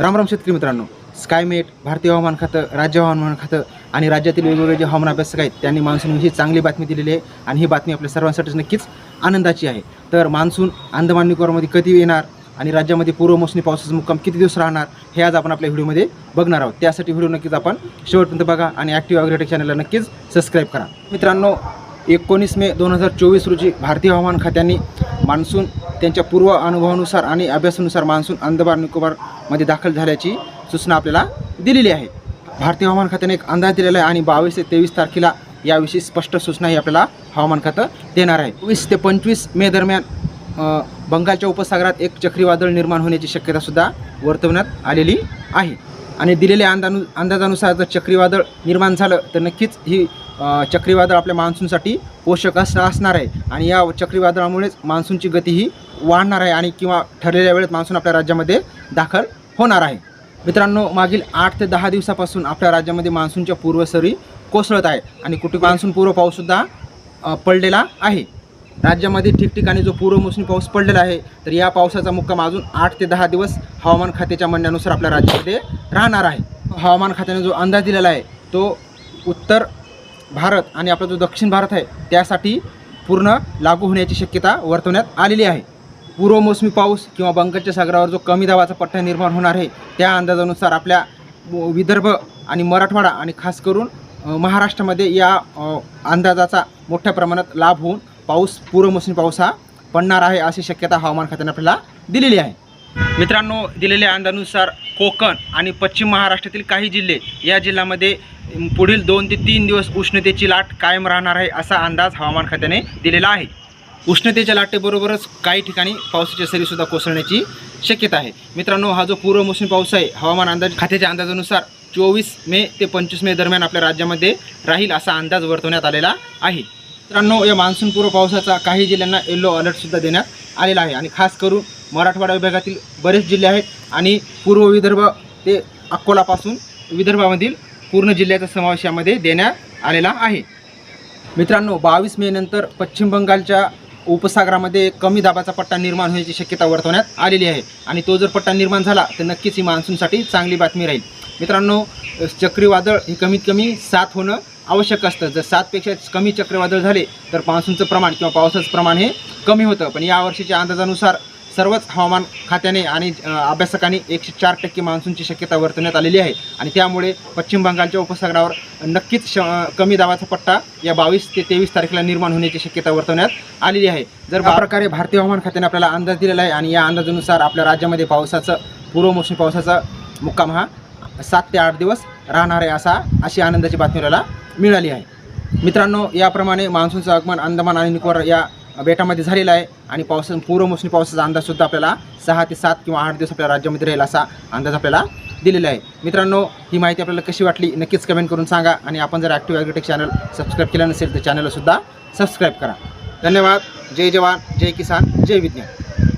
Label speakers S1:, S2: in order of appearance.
S1: रामराम शेतकरी मित्रांनो. स्कायमेट भारतीय हवामान खातं राज्य हवामान खातं आणि राज्यातील वेगवेगळे जे हवामान अभ्यासक आहेत त्यांनी मान्सूनविषयी चांगली बातमी दिलेली आहे आणि ही बातमी आपल्या सर्वांसाठीच नक्कीच आनंदाची आहे. तर मान्सून अंदमान निकोबारमध्ये कधी येणार आणि राज्यामध्ये पूर्व मोसमी पावसाचा मुक्काम किती दिवस राहणार हे आज आपण आपल्या व्हिडिओमध्ये बघणार आहोत. त्यासाठी व्हिडिओ नक्कीच आपण शेवटपर्यंत बघा आणि ॲक्टिव्ह अग्रेटेक चॅनलला नक्कीच सबस्क्राईब करा. मित्रांनो एकोणीस मे दोन हजार चोवीस रोजी भारतीय हवामान खात्याने मान्सून त्यांच्या पूर्व अनुभवानुसार आणि अभ्यासानुसार मान्सून अंदमान निकोबारमध्ये दाखल झाल्याची सूचना आपल्याला दिलेली आहे. भारतीय हवामान खात्याने एक अंदाज दिलेला आहे आणि बावीस ते तेवीस तारखेला याविषयी स्पष्ट सूचनाही आपल्याला हवामान खातं देणार आहे. वीस ते पंचवीस मे दरम्यान बंगालच्या उपसागरात एक चक्रीवादळ निर्माण होण्याची शक्यतासुद्धा वर्तवण्यात आलेली आहे. आणि दिलेल्या अंदानु अंदाजानुसार जर चक्रीवादळ निर्माण झालं तर नक्कीच ही चक्रीवादळ आपल्या मान्सूनसाठी पोषक असं असणार आहे. आणि या चक्रीवादळामुळेच मान्सूनची गती ही वाढणार आहे आणि किंवा ठरलेल्या वेळेत मान्सून आपल्या राज्यामध्ये दाखल होणार आहे. मित्रांनो मागील आठ ते दहा दिवसापासून आपल्या राज्यामध्ये मान्सूनच्या पूर्वसरी कोसळत आहे आणि कुठे मान्सून पूर्व पाऊससुद्धा पडलेला आहे. राज्यामध्ये ठिकठिकाणी जो पूर्व मोसमी पाऊस पडलेला आहे तर या पावसाचा मुक्काम अजून आठ ते दहा दिवस हवामान खात्याच्या म्हणण्यानुसार आपल्या राज्यामध्ये राहणार आहे. हवामान खात्याने जो अंदाज दिलेला आहे तो उत्तर भारत आणि आपला जो दक्षिण भारत आहे त्यासाठी पूर्ण लागू होण्याची शक्यता वर्तवण्यात आलेली आहे. पूर्व मोसमी पाऊस किंवा बंगालच्या सागरावर जो कमी दाबाचा पट्टा निर्माण होणार आहे त्या अंदाजानुसार आपल्या विदर्भ आणि मराठवाडा आणि खास करून महाराष्ट्रामध्ये या अंदाजाचा मोठ्या प्रमाणात लाभ होऊन पाऊस पूर्व मोसमी पाऊस हा पडणार आहे अशी शक्यता हवामान खात्याने आपल्याला दिलेली आहे. मित्रांनो दिलेल्या अंदाजानुसार कोकण आणि पश्चिम महाराष्ट्रातील काही जिल्हे या जिल्ह्यामध्ये पुढील दोन ते तीन दिवस उष्णतेची लाट कायम राहणार आहे असा अंदाज हवामान खात्याने दिलेला आहे. उष्णतेच्या लाटेबरोबरच काही ठिकाणी पावसाच्या सरीसुद्धा कोसळण्याची शक्यता आहे. मित्रांनो हा जो पूर्व मोसमी पाऊस आहे हवामान अंदाज खात्याच्या अंदाजानुसार चोवीस मे ते पंचवीस मे दरम्यान आपल्या राज्यामध्ये राहील असा अंदाज वर्तवण्यात आलेला आहे. मित्रांनो या मान्सून पूर्व पावसाचा काही जिल्ह्यांना येल्लो अलर्टसुद्धा देण्यात आलेला आहे आणि खास करून मराठवाडा विभागातील बरेच जिल्हे आहेत आणि पूर्व विदर्भ ते अकोलापासून विदर्भामधील पूर्ण जिल्ह्याचा समावेश यामध्ये देण्यात आलेला आहे. मित्रांनो बावीस मे नंतर पश्चिम बंगालच्या उपसागरामध्ये कमी दाबाचा पट्टा निर्माण होण्याची शक्यता वर्तवण्यात आलेली आहे आणि तो जर पट्टा निर्माण झाला तर नक्कीच ही मान्सूनसाठी चांगली बातमी राहील. मित्रांनो चक्रीवादळ हे कमीत कमी सात होणं आवश्यक असतं. जर सातपेक्षा कमी चक्रीवादळ झाले तर मान्सूनचं प्रमाण किंवा पावसाचं प्रमाण हे कमी होतं. पण या वर्षीच्या अंदाजानुसार सर्वच हवामान खात्याने आणि अभ्यासकांनी एकशे चार टक्के मान्सूनची शक्यता वर्तवण्यात आलेली आहे. आणि त्यामुळे पश्चिम बंगालच्या उपसागरावर नक्कीच श कमी दाबाचा पट्टा या बावीस ते तेवीस तारखेला निर्माण होण्याची शक्यता वर्तवण्यात आलेली आहे. जर प्रकारे भारतीय हवामान खात्याने आपल्याला अंदाज दिलेला आहे आणि या अंदाजानुसार आपल्या राज्यामध्ये पावसाचं पूर्व मोसमी पावसाचा मुक्काम हा सात ते आठ दिवस राहणार आहे असा अशी आनंदाची बातमी आपल्याला मिळाली आहे. मित्रांनो याप्रमाणे मान्सूनचं आगमन अंदमान आणि निकोबार या बेटामध्ये झालेला आहे आणि पावसा पूर्व मोसमी पावसाचा अंदाजसुद्धा आपल्याला सहा ते सात किंवा आठ दिवस आपल्या राज्यामध्ये राहील असा अंदाज आपल्याला दिलेला आहे. मित्रांनो ही माहिती आपल्याला कशी वाटली नक्कीच कमेंट करून सांगा आणि आपण जर ॲक्टिव्ह ॲग्रिटेक चॅनल सबस्क्राईब केलं नसेल तर चॅनलसुद्धा सबस्क्राईब करा. धन्यवाद. जय जवान जय किसान जय विज्ञान.